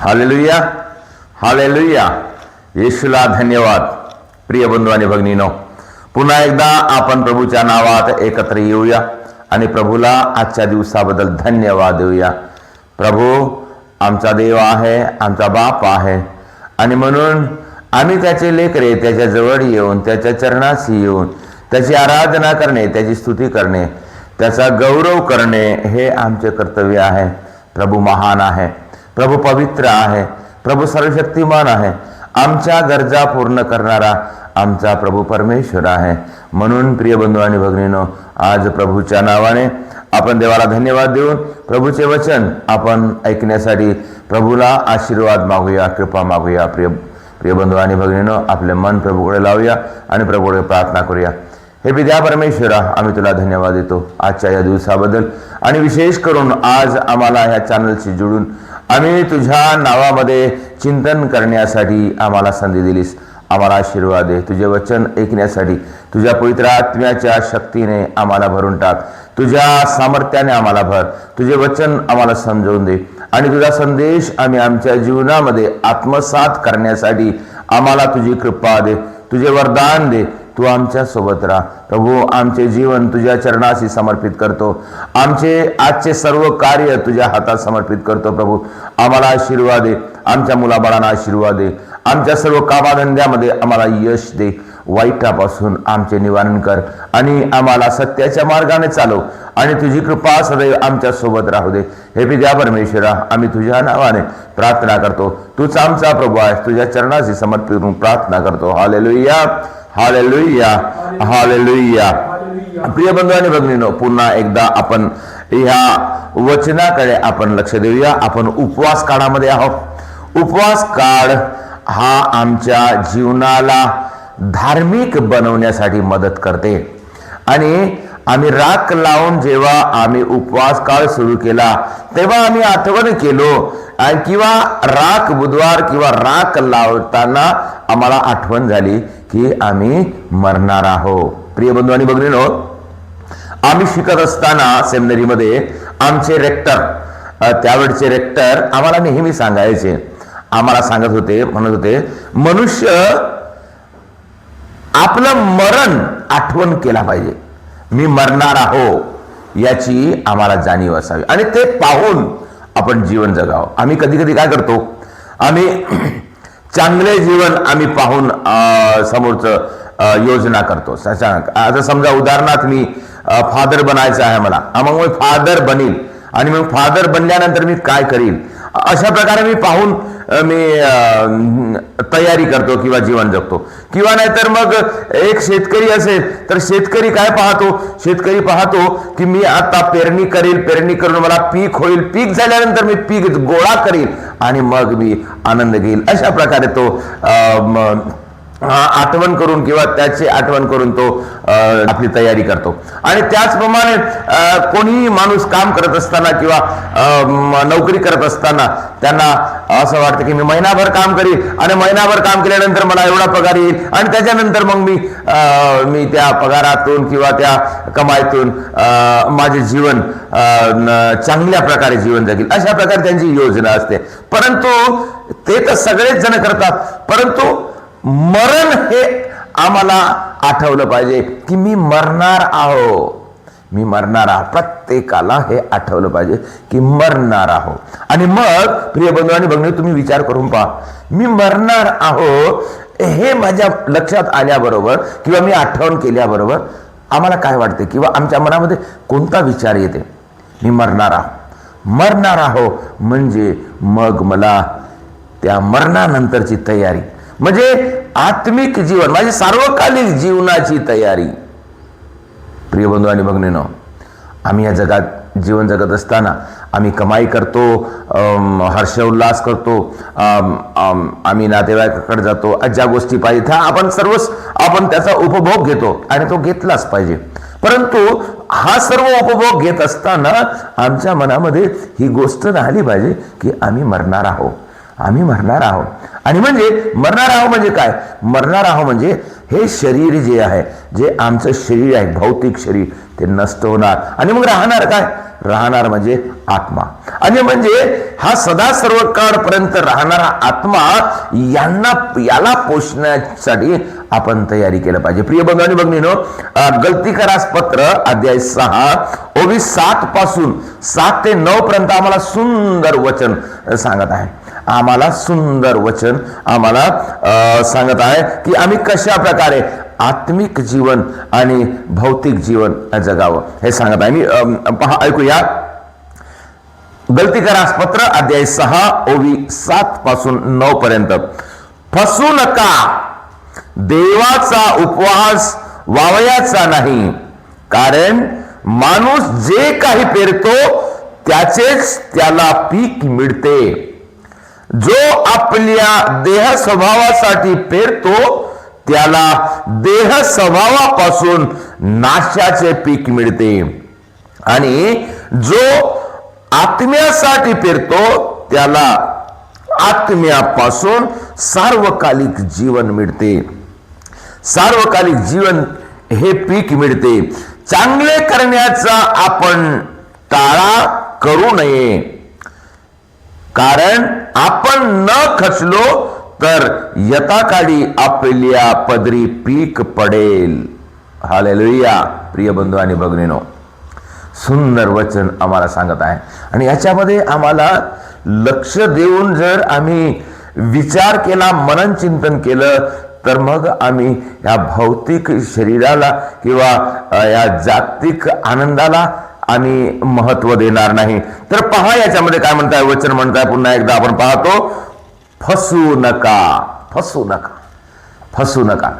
Hallelujah hallelujah येशूला धन्यवाद. प्रिय बंधू आणि भगिनीनो पुन्हा एकदा आपण प्रभूच्या नावात एकत्र येऊया आणि प्रभूला आजच्या दिवसाबद्दल धन्यवाद देऊया. प्रभू आमचा देव आहे आमचा बाप आहे. आणि म्हणून आम्ही त्याचे लेकरे त्याच्याजवळ येऊन त्याच्या चरणाशी येऊन त्याची आराधना करणे त्याची स्तुती करणे त्याचा गौरव करणे हे आमचे कर्तव्य आहे. प्रभू महान आहे. प्रभू पवित्र आहे. प्रभू सर्वशक्तिमान आहे. आमच्या गरजा पूर्ण करणारा आमचा प्रभू परमेश्वर आहे. म्हणून प्रिय बंधू आणि भगिनीनो आज प्रभूच्या नावाने आपण देवाला धन्यवाद देऊन प्रभूचे वचन आपण ऐकण्यासाठी प्रभूला आशीर्वाद मागूया कृपा मागूया. प्रिय प्रिय बंधू आणि भगिनीनो आपले मन प्रभूकडे लावूया आणि प्रभूकडे प्रार्थना करूया. हे विद्या परमेश्वरा आम्ही तुला धन्यवाद देतो. आजच्या या दिवसाबद्दल आणि विशेष करून आज आम्हाला ह्या चॅनलशी जुळून आम्ही तुझ्या नावामध्ये चिंतन करण्यासाठी आम्हाला संधी दिलीस. आम्हाला आशीर्वाद दे. तुझे वचन ऐकण्यासाठी तुझ्या पवित्र आत्म्याच्या शक्तीने आम्हाला भरून टाक. तुझ्या सामर्थ्याने आम्हाला भर. तुझे वचन आम्हाला समजवून दे. आणि तुझा संदेश आम्ही आमच्या जीवनामध्ये आत्मसात करण्यासाठी आम्हाला तुझी कृपा दे. तुझे वरदान दे. तू आमच्यासोबत राहा. प्रभू आमचे जीवन तुझ्या चरणाशी समर्पित करतो. आमचे आजचे सर्व कार्य तुझ्या हातात समर्पित करतो प्रभू. आम्हाला आशीर्वाद दे. आमच्या मुलाबाळांना आशीर्वाद दे. आमच्या सर्व कामाधंद्यामध्ये आम्हाला यश दे. वाईटापासून आमचे निवारण कर आणि आम्हाला सत्याच्या मार्गाने चालव आणि तुझी कृपा सदैव आमच्यासोबत राहू दे. हे पिद्या परमेश्वरा आम्ही तुझ्या नावाने प्रार्थना करतो. तूच आमचा प्रभू आहे तुझ्या चरणाशी समर्पित करून प्रार्थना करतो. हालेलुया. हालेलुया हालेलुया प्रिय बंधू आणि भगिनीनो पुन्हा एकदा आपण ह्या वचनाकडे आपण लक्ष देऊया आपण उपवास काळामध्ये आहोत उपवास काळ हा आमच्या जीवनाला धार्मिक बनवण्यासाठी मदत करते आणि आम्ही राख लावून जेव्हा आम्ही उपवास काळ सुरू केला तेव्हा आम्ही आठवण केलो. आणि किंवा राख बुधवार किंवा राख लावताना आम्हाला आठवण झाली की आम्ही मरणार आहोत. प्रिय बंधू आणि भगिनीनो आम्ही शिकत असताना सेमिनरीमध्ये आमचे रेक्टर त्यावेळचे रेक्टर आम्हाला नेहमी सांगायचे. आम्हाला सांगत होते म्हणत होते मनुष्य आपलं मरण आठवण केला पाहिजे. मी मरणार आहो याची आम्हाला जाणीव असावी. आणि ते पाहून आपण जीवन जगावं. आम्ही कधी कधी काय करतो? आम्ही चांगले जीवन आम्ही पाहून समोरचं योजना करतो. आता समजा उदाहरणार्थ मी फादर बनायचं आहे मला. मग मी फादर बनील. आणि मग फादर बनल्यानंतर मी काय करीन? अशा प्रकारे मी पाहून मी तयारी करतो किंवा जीवन जगतो. किंवा नाहीतर मग एक शेतकरी असेल तर शेतकरी काय पाहतो? शेतकरी पाहतो की मी आता पेरणी करील पेरणी करून मला पीक होईल. पीक झाल्यानंतर मी पीक गोळा करील आणि मग मी आनंद घेईल. अशा प्रकारे तो अ, म, आठवण करून किंवा त्याची आठवण करून तो आपली तयारी करतो. आणि त्याचप्रमाणे कोणीही माणूस काम करत असताना किंवा नोकरी करत असताना त्यांना असं वाटतं की मी महिनाभर काम करील आणि महिनाभर काम केल्यानंतर मला एवढा पगार येईल आणि त्याच्यानंतर मग मी मी त्या पगारातून किंवा त्या कमाईतून माझे जीवन चांगल्या प्रकारे जीवन जगेल. अशा प्रकारे त्यांची योजना असते. परंतु ते तर सगळेच जण करतात. परंतु मरण हे आम्हाला आठवलं पाहिजे की मी मरणार आहो. मी मरणार आहो. प्रत्येकाला हे आठवलं पाहिजे की मरणार आहो. आणि मग प्रिय बंधू आणि भगिनी तुम्ही विचार करून पहा. मी मरणार आहो हे माझ्या लक्षात आल्याबरोबर किंवा मी आठवण केल्याबरोबर आम्हाला काय वाटते? किंवा आमच्या मनामध्ये कोणता विचार येते? मी मरणार आहो. मरणार आहो म्हणजे मग मला त्या मरणानंतरची तयारी म्हणजे आत्मिक जीवन माझी सार्वकालिक जीवनाची तयारी. प्रिय बंधू आणि भगिनीनो आम्ही या जगात जीवन जगत असताना आम्ही कमाई करतो हर्षोल्लास करतो आम्ही नातेवाईकाकडे जातो ज्या गोष्टी पाहिजे त्या आपण सर्वच आपण त्याचा उपभोग घेतो आणि तो घेतलाच पाहिजे. परंतु हा सर्व उपभोग घेत असताना आमच्या मनामध्ये ही गोष्ट राहिली पाहिजे की आम्ही मरणार आहोत. आम्ही मरणार आहोत. आणि म्हणजे मरणार आहोत म्हणजे काय? मरणार आहोत म्हणजे हे शरीर जे आहे जे आमचं शरीर आहे भौतिक शरीर ते नष्ट होणार. आणि मग राहणार काय? राहणार म्हणजे आत्मा. आणि म्हणजे हा सदा सर्व काळपर्यंत राहणारा आत्मा यांना याला पोषण्यासाठी आपण तयारी केलं पाहिजे. प्रिय बंधू बघणीनो गलती करास पत्र अध्याय सहा ओवी सात पासून सात ते नऊ पर्यंत आम्हाला सुंदर वचन सांगत आहे. आम्हाला सुंदर वचन आम्हाला सांगत आहे की आम्ही कशा प्रकारे आत्मिक जीवन आणि भौतिक जीवन जगावं हे सांगत आहे. मी पहा ऐकूया. गलती करास पत्र अध्याय सहा ओवी सात पासून नऊ पर्यंत. फसू नका. देवाचा उपवास वावयाचा नाही. कारण माणूस जे काही पेरतो त्याचेच त्याला पीक मिळते. जो आपल्या देह स्वभावासाठी पेरतो त्याला देह स्वभावापासून नाशाचे पीक मिळते. आणि जो आत्म्यासाठी पेरतो त्याला आत्म्यापासून सार्वकालिक जीवन मिळते. सार्वकालिक जीवन हे पीक मिळते. चांगले करण्याचा आपण टाळा करू नये. कारण आपण न खचलो तर यथाकाळी आपल्या पदरी पीक पडेल. हालेलुया. प्रिय बंधू आणि भगिनीनो सुंदर वचन आम्हाला सांगत आहे. आणि याच्यामध्ये आम्हाला लक्ष देऊन जर आम्ही विचार केला मनन चिंतन केलं तर मग आम्ही या भौतिक शरीराला किंवा या जागतिक आनंदाला आणि महत्त्व देणार नाही. तर पहा याच्यामध्ये काय म्हणताय वचन म्हणताय पुन्हा एकदा आपण पाहतो फसू नका फसू नका फसू नका.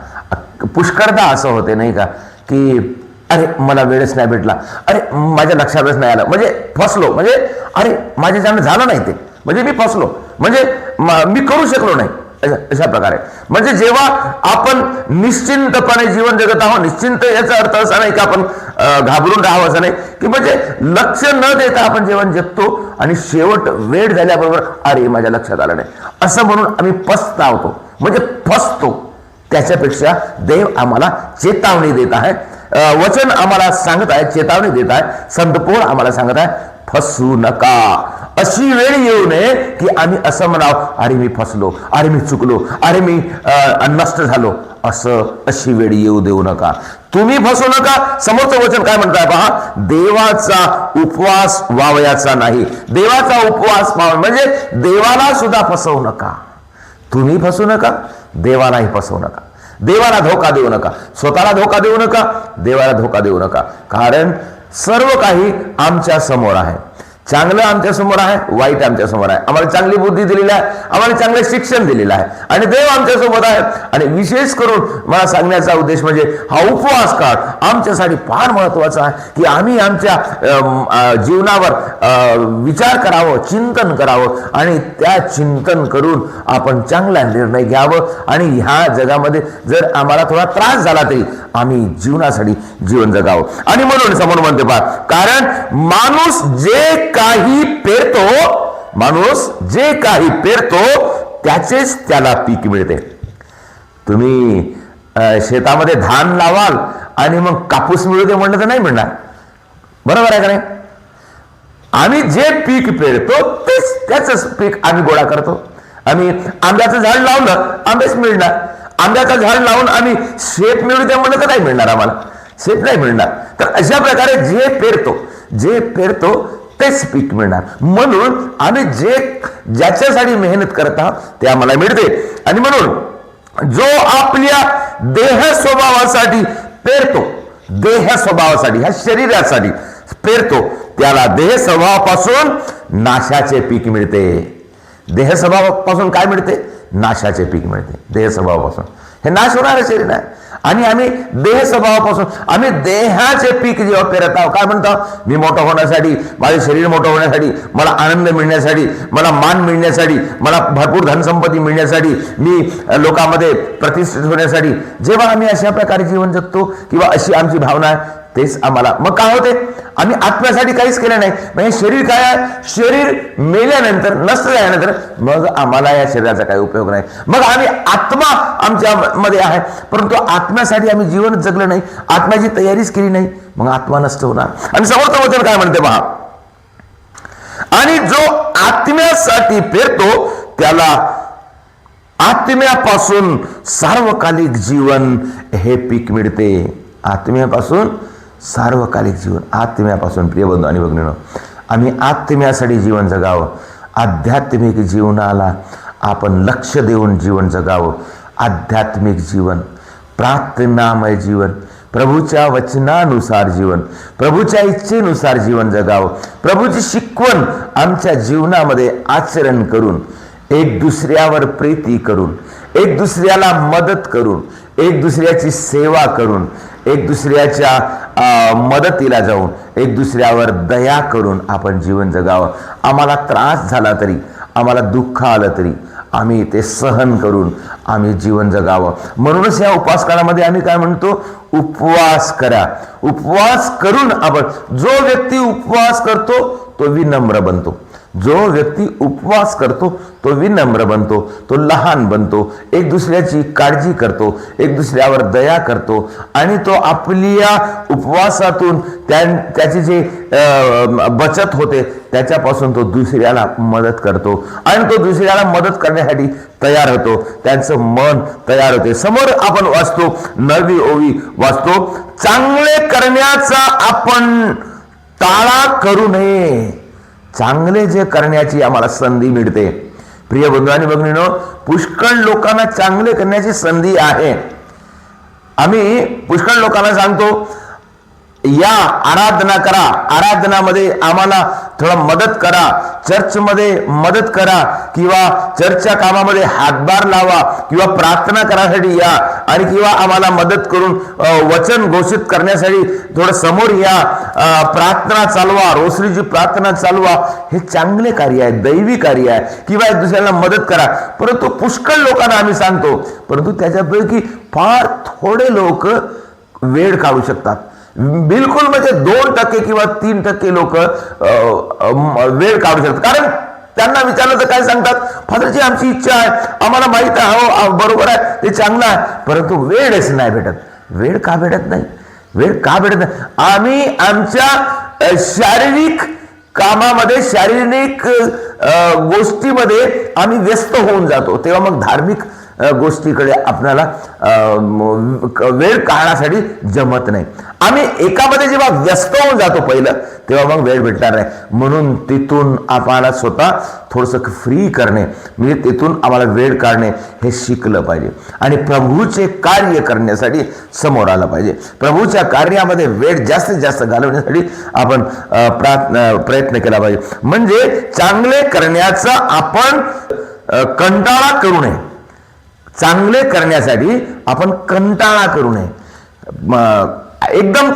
पुष्कळदा असं होते नाही का की अरे मला वेळच नाही भेटला. अरे माझ्या लक्षातच नाही आलं. म्हणजे फसलो म्हणजे अरे माझ्याच्यानं झालं नाही ते म्हणजे मी फसलो. म्हणजे मी करू शकलो नाही. अशा प्रकारे. म्हणजे जेव्हा आपण निश्चिंतपणे जीवन जगत आहोत निश्चिंत याचा अर्थ असा नाही की आपण घाबरून राहावं असं नाही. की म्हणजे लक्ष न देता आपण जीवन जगतो आणि शेवट वेळ झाल्याबरोबर अरे माझ्या लक्षात आलं नाही. असं म्हणून आम्ही पस्तावतो. म्हणजे फसतो त्याच्यापेक्षा देव आम्हाला चेतावणी देत आहे. वचन आम्हाला सांगत आहे चेतावणी देत आहे. संतपोळ आम्हाला सांगत आहे फसू नका. अशी वेळ येऊ नये की आम्ही असं म्हणाव अरे मी फसलो अरे मी चुकलो अरे मी अं, नष्ट झालो. असं अशी वेळ येऊ देऊ नका. तुम्ही फसू नका. समोरचं वचन काय म्हणताय पहा? देवाचा उपवास वावयाचा नाही. देवाचा उपवास वाव म्हणजे देवाला सुद्धा फसवू नका. तुम्ही फसू नका देवालाही फसवू नका. देवाला धोका देऊ नका. स्वतःला धोका देऊ नका देवाला धोका देऊ नका. कारण सर्व काही आमच्यासमोर आहे. चांगलं आमच्यासमोर आहे वाईट आमच्यासमोर आहे. आम्हाला चांगली बुद्धी दिलेली आहे आम्हाला चांगलं शिक्षण दिलेलं आहे. आणि देव आमच्यासमोर आहे आणि विशेष करून मला सांगण्याचा उद्देश म्हणजे हा उपवास काळ आमच्यासाठी फार महत्त्वाचा आहे की आम्ही आमच्या जीवनावर विचार करावं चिंतन करावं आणि त्या चिंतन करून आपण चांगला निर्णय घ्यावं. आणि ह्या जगामध्ये जर आम्हाला थोडा त्रास झाला तरी आम्ही जीवनासाठी जीवन जगावं. आणि म्हणून समोर म्हणते पहा कारण माणूस जे काही पेरतो माणूस जे काही पेरतो त्याचेच त्याला पीक मिळते. तुम्ही शेतामध्ये धान लावाल आणि मग कापूस मिळू म्हणलं तर नाही मिळणार. बरोबर आहे का नाही? आम्ही जे पीक पेरतो तेच त्याच पीक आम्ही गोळा करतो. आम्ही आंब्याचं झाड लावलं आंबेच मिळणार. आंब्याचं झाड लावून आम्ही शेत मिळू म्हणलं तर नाही मिळणार आम्हाला. शेत नाही मिळणार. तर अशा प्रकारे जे पेरतो जे पेरतो तेच पीक मिळणार. म्हणून आम्ही जे ज्याच्यासाठी मेहनत करत ते आम्हाला मिळते. आणि म्हणून जो आपल्या देह स्वभावासाठी पेरतो देह स्वभावासाठी ह्या शरीरासाठी पेरतो त्याला देह स्वभावापासून नाशाचे पीक मिळते. देह स्वभावापासून काय मिळते? नाशाचे पीक मिळते. देह स्वभावापासून. हे नाश होणारे शरीर आहे. आणि आम्ही देह स्वभावापासून आम्ही देहाचे पीक जेव्हा पेरत आहोत काय म्हणतो? मी मोठं होण्यासाठी माझे शरीर मोठं होण्यासाठी मला आनंद मिळण्यासाठी मला मान मिळण्यासाठी मला भरपूर धनसंपत्ती मिळण्यासाठी मी लोकांमध्ये प्रतिष्ठित होण्यासाठी जेव्हा आम्ही अशा प्रकारे जीवन जगतो किंवा अशी आमची भावना आहे तेच आम्हाला. मग काय होते? आम्ही आत्म्यासाठी काहीच केलं नाही. म्हणजे शरीर काय आहे? शरीर मेल्यानंतर नष्ट झाल्यानंतर मग आम्हाला या शरीराचा काही उपयोग नाही. मग आम्ही आत्मा आमच्या मध्ये आहे. परंतु आत्म्यासाठी आम्ही जीवन जगलं नाही. आत्म्याची तयारीच केली नाही. मग आत्मा नष्ट होणार. आणि समोरचं वचन काय म्हणते पहा आणि जो आत्म्यासाठी पेरतो त्याला आत्म्यापासून सार्वकालिक जीवन हे पीक मिळते. आत्म्यापासून सार्वकालिक जीवन आत्म्यापासून प्रिय बंधू आणि भगिनीनो आम्ही आत्म्यासाठी जीवन जगावं आध्यात्मिक जीवनाला आपण लक्ष देऊन जीवन जगावं आध्यात्मिक जीवन प्रार्थनामय जीवन प्रभूच्या वचनानुसार जीवन प्रभूच्या इच्छेनुसार जीवन जगावं प्रभूची शिकवण आमच्या जीवनामध्ये आचरण करून एक दुसऱ्यावर प्रीती करून एक दुसऱ्याला मदत करून एक दुसऱ्याची सेवा करून एक दुसऱ्याच्या मदतीला जाऊन एक दुसऱ्यावर दया करून आपण जीवन जगावं. आम्हाला त्रास झाला तरी आम्हाला दुःख आलं तरी आम्ही ते सहन करून आम्ही जीवन जगावं. म्हणूनच या उपवास काळामध्ये आम्ही काय म्हणतो? उपवास करा. उपवास करून आपण जो व्यक्ती उपवास करतो तो विनम्र बनतो. जो व्यक्ती उपवास करतो तो विनम्र बनतो तो लहान बनतो एक दुसऱ्याची काळजी करतो एक दुसऱ्यावर दया करतो आणि तो आपल्या उपवासातून त्या त्याची जे बचत होते त्याच्यापासून तो दुसऱ्याला मदत करतो आणि तो दुसऱ्याला मदत करण्यासाठी तयार होतो. त्यांचं मन तयार होते. समोर आपण वाचतो नवी ओवी वाचतो चांगले करण्याचा आपण टाळा करू नये. चांगले जे करण्याची आम्हाला संधी मिळते. प्रिय बंधू आणि भगिनीनो पुष्कळ लोकांना चांगले करण्याची संधी आहे. आम्ही पुष्कळ लोकांना सांगतो या आराधना करा. आराधनामध्ये आम्हाला थोडं मदत करा. चर्चमध्ये मदत करा किंवा चर्चच्या कामामध्ये हातभार लावा किंवा प्रार्थना करासाठी या आणि किंवा आम्हाला मदत करून वचन घोषित करण्यासाठी थोडं समोर या. प्रार्थना चालवा रोसरीची प्रार्थना चालवा. हे चांगले कार्य आहे दैवी कार्य आहे. किंवा एक दुसऱ्याला मदत करा. परंतु पुष्कळ लोकांना आम्ही सांगतो परंतु त्याच्यापैकी फार थोडे लोक वेळ काढू शकतात. बिलकुल म्हणजे दोन टक्के किंवा तीन टक्के लोक वेळ काढू शकतात. कारण त्यांना विचारलं तर काय सांगतात? फादरची आमची इच्छा आहे. आम्हाला माहीत आहे. हो बरोबर आहे. ते चांगलं आहे. परंतु वेळच नाही भेटत. वेळ का भेटत नाही? वेळ का भेटत नाही? आम्ही आमच्या शारीरिक कामामध्ये शारीरिक गोष्टीमध्ये आम्ही व्यस्त होऊन जातो. तेव्हा मग धार्मिक गोष्टीकडे आपल्याला वेळ काढण्यासाठी जमत नाही. आम्ही एकामध्ये जेव्हा व्यस्त होऊन जातो पहिलं तेव्हा मग वेळ भेटणार नाही. म्हणून तिथून आम्हाला स्वतः थोडंसं फ्री करणे म्हणजे तिथून आम्हाला वेळ काढणे हे शिकलं पाहिजे. आणि प्रभूचे कार्य करण्यासाठी समोर आलं पाहिजे. प्रभूच्या कार्यामध्ये वेळ जास्तीत जास्त घालवण्यासाठी आपण प्रार्थ- प्रयत्न केला पाहिजे. म्हणजे चांगले करण्याचा आपण कंटाळा करू नये. चांगले करण्यासाठी आपण कंटाळा करू नये. एकदम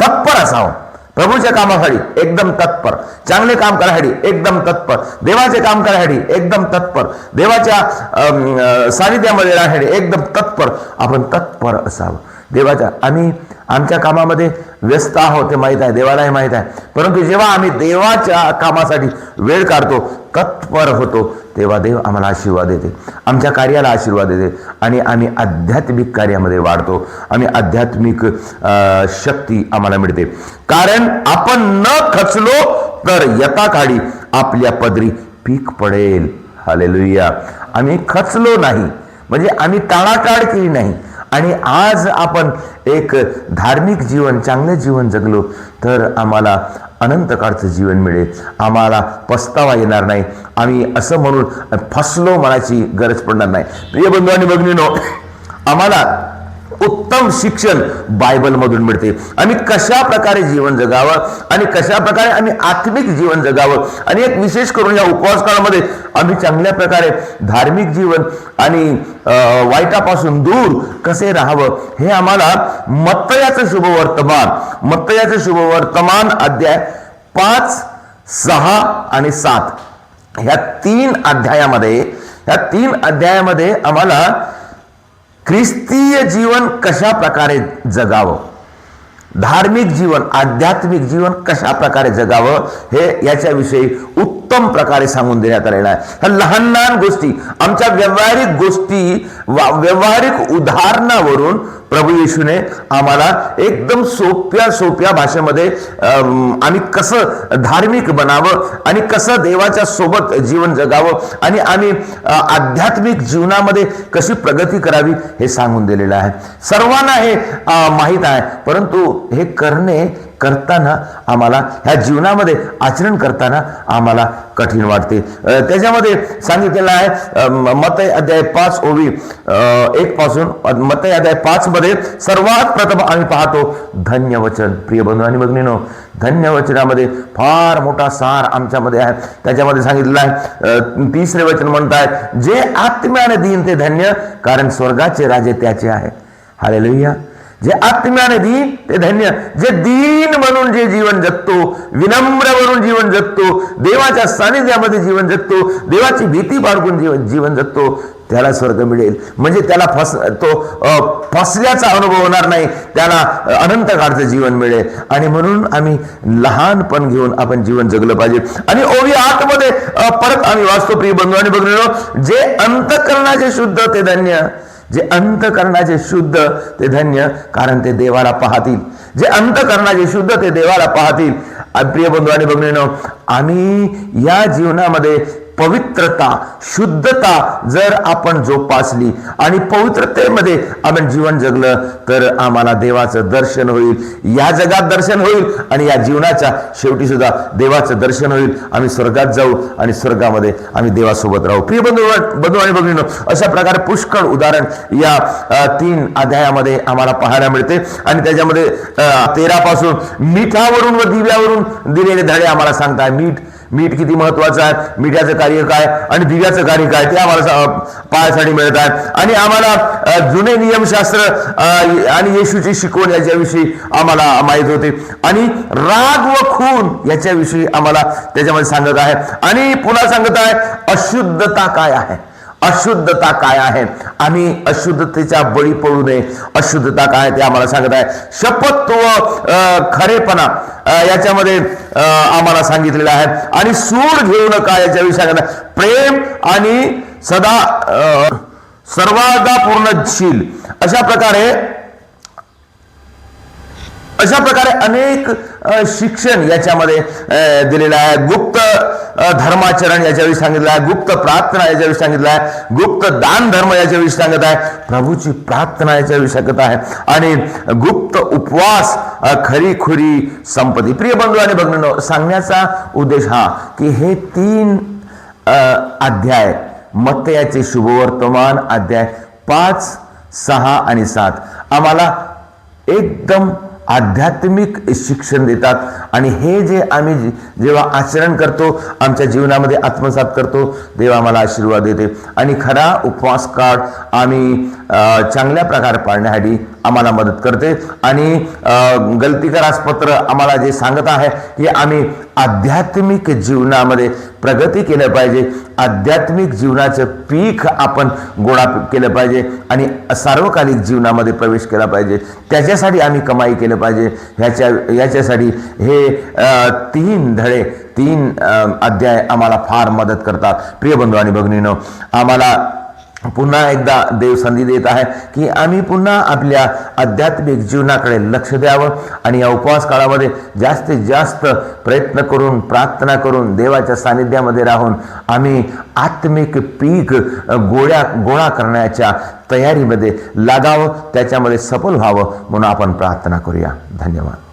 तत्पर असावं. प्रभूच्या कामासाठी एकदम तत्पर. चांगले काम करायसाठी एकदम तत्पर. देवाचे काम करायसाठी एकदम तत्पर. देवाच्या सानिध्यामध्ये राहण्यासाठी एकदम तत्पर. आपण तत्पर असावं. देवाच्या आम्ही आमच्या कामामध्ये व्यस्त आहोत ते माहीत आहे देवालाही माहीत आहे. परंतु जेव्हा आम्ही देवाच्या कामासाठी वेळ काढतो तत्पर होतो तेव्हा देव आम्हाला आशीर्वाद देते. आमच्या कार्याला आशीर्वाद देते. आणि आम्ही आध्यात्मिक कार्यामध्ये वाढतो. आम्ही आध्यात्मिक शक्ती आम्हाला मिळते. कारण आपण न खचलो तर यथाकाळी आपल्या पदरी पीक पडेल. हालेलुया. आम्ही खचलो नाही. म्हणजे आम्ही टाळाटाळ केली नाही. आणि आज आपण एक धार्मिक जीवन चांगले जीवन जगलो तर आम्हाला अनंत काळचं जीवन मिळेल. आम्हाला पस्तावा येणार नाही. आम्ही असं म्हणून फसलो म्हणायची गरज पडणार नाही. प्रिय बंधू आणि भगिनीनो आम्हाला उत्तम शिक्षण बायबलमधून मिळते. आम्ही कशा प्रकारे जीवन जगावं आणि कशा प्रकारे आम्ही आत्मिक जीवन जगावं आणि एक विशेष करून या उपवास काळामध्ये आम्ही चांगल्या प्रकारे धार्मिक जीवन आणि वाईटापासून दूर कसे राहावं हे आम्हाला मत्तयाचं शुभवर्तमान मत्तयाचं शुभवर्तमान अध्याय पाच सहा आणि सात. ह्या तीन अध्यायामध्ये ह्या तीन अध्यायामध्ये आम्हाला ख्रिस्तीय जीवन कशा प्रकारे जगावं? धार्मिक जीवन आध्यात्मिक जीवन कशा प्रकारे जगावं हे याच्याविषयी उत्तम प्रकारे सांगून देण्यात आलेलं आहे. ह्या लहान लहान गोष्टी आमच्या व्यावहारिक गोष्टी वा- व्यावहारिक उदाहरणावरून प्रभू येशूने आम्हाला एकदम सोप्या सोप्या भाषेमध्ये आम्ही कसं धार्मिक बनावं आणि कसं देवाच्या सोबत जीवन जगावं आणि आम्ही आध्यात्मिक जीवनामध्ये कशी प्रगती करावी हे सांगून दिलेलं आहे. सर्वांना हे माहीत आहे परंतु हे करणे करताना आम्हाला ह्या जीवनामध्ये आचरण करताना आम्हाला कठीण वाटते. त्याच्यामध्ये सांगितलेलं आहे अ, म- अध्याय पाच ओवी एक पासून मत्तय अध्याय पाच मध्ये सर्वात प्रथम आम्ही पाहतो धन्य वचन प्रिय बंधू आणि भगिनीनो धन्य वचनामध्ये फार मोठा सार आमच्यामध्ये आहे. त्याच्यामध्ये सांगितलेलं आहे तिसरे वचन म्हणताय जे आत्म्याने दिन ते धन्य कारण स्वर्गाचे राजे त्याचे आहे हालेलुया. जे आत्म्याने देईन ते धन्य. जे दीन म्हणून जे जीवन जगतो विनम्र म्हणून जीवन जगतो देवाच्या सानिध्यामध्ये जीवन जगतो देवाची भीती बाळगून जीवन जीवन जगतो त्याला स्वर्ग मिळेल. म्हणजे त्याला फस तो फसल्याचा अनुभव होणार नाही त्याला अनंत काळचं जीवन मिळेल. आणि म्हणून आम्ही लहानपण घेऊन आपण जीवन जगलं पाहिजे. आणि ओवी आतमध्ये परत आम्ही वाचतो प्रिय बंधू आणि बघलो जे अंतकरणाचे शुद्ध ते धन्य. जे अंतकरणाचे शुद्ध ते धन्य कारण ते देवाला पाहतील. जे अंतकरणाचे शुद्ध ते देवाला पाहतील. प्रिय बंधू आणि भगिनीनो आम्ही या जीवनामध्ये पवित्रता शुद्धता जर आपण जोपासली आणि पवित्रतेमध्ये आपण जीवन जगलं तर आम्हाला देवाचं दर्शन होईल. या जगात दर्शन होईल आणि या जीवनाच्या शेवटी सुद्धा देवाचं दर्शन होईल. आम्ही स्वर्गात जाऊ आणि स्वर्गामध्ये आम्ही देवासोबत राहू. प्रिय बंधू बंधू आणि भगिनीनो अशा प्रकारे पुष्कळ उदाहरण या तीन अध्यायामध्ये आम्हाला पाहायला मिळते. आणि त्याच्यामध्ये तेरापासून मिठावरून व दिव्यावरून दिलेले धडे आम्हाला सांगताय. मीठ मीठ किती महत्वाचं आहे? मिठाचं कार्य काय? आणि दिव्याचं कार्य काय? ते आम्हाला सा- पाहायसाठी मिळत आहे. आणि आम्हाला जुने नियमशास्त्र आणि येशूची शिकवण याच्याविषयी आम्हाला माहीत होते. आणि राग व खून याच्याविषयी आम्हाला त्याच्यामध्ये सांगत आहे. आणि पुन्हा सांगत आहे अशुद्धता काय आहे? अशुद्धता काय आहे? आणि अशुद्धतेच्या बळी पडू नये. अशुद्धता काय ते आम्हाला सांगत आहे. शपथ व खरेपणा याच्यामध्ये आम्हाला सांगितलेलं आहे. आणि सूड घेऊ नका याच्याविषयी सांगत आहे. प्रेम आणि सदा अ, सर्वादा अशा प्रकारे अशा प्रकारे अनेक शिक्षण याच्यामध्ये दिलेलं आहे. गुप्त धर्माचरण याच्याविषयी सांगितलं आहे. गुप्त प्रार्थना याच्याविषयी सांगितलं आहे. गुप्त दान धर्म याच्याविषयी सांगत आहे. प्रभूची प्रार्थना याच्याविषयी सांगत आहे. आणि गुप्त उपवास खरी खुरी संपत्ती. प्रिय बंधू आणि भग्न सांगण्याचा उद्देश हा की हे तीन अध्याय मत्तयाचे शुभवर्तमान अध्याय पाच सहा आणि सात आम्हाला एकदम आध्यात्मिक शिक्षण देतात. आणि हे जे आम्ही जेव्हा आचरण करतो आमच्या जीवनामध्ये आत्मसात करतो देवा आम्हाला आशीर्वाद देते. आणि खरा उपवास काळ आम्ही चांगल्या प्रकारे पाळण्यासाठी आम्हाला मदत करते. आणि अ, गलतीकरास पत्र आम्हाला जे सांगत आहे की आम्ही आध्यात्मिक जीवनामध्ये प्रगती केलं पाहिजे. आध्यात्मिक जीवनाचं पीक आपण गोळा केलं पाहिजे आणि सार्वकालिक जीवनामध्ये प्रवेश केला पाहिजे. त्याच्यासाठी आम्ही कमाई केलं पाहिजे. ह्याच्या याच्यासाठी हे तीन धडे तीन अध्याय आम्हाला फार मदत करतात. प्रिय बंधू आणि भगिनीनो आम्हाला पुन्हा एकदा देव संधी देत आहे की आम्ही पुन्हा आपल्या आध्यात्मिक जीवनाकडे लक्ष द्यावं आणि या उपवास काळामध्ये जास्तीत जास्त प्रयत्न करून प्रार्थना करून देवाच्या सानिध्यामध्ये राहून आम्ही आत्मिक पीक गोळ्या गोळा करण्याच्या तयारीमध्ये लागावं त्याच्यामध्ये सफल व्हावं म्हणून आपण प्रार्थना करूया. धन्यवाद.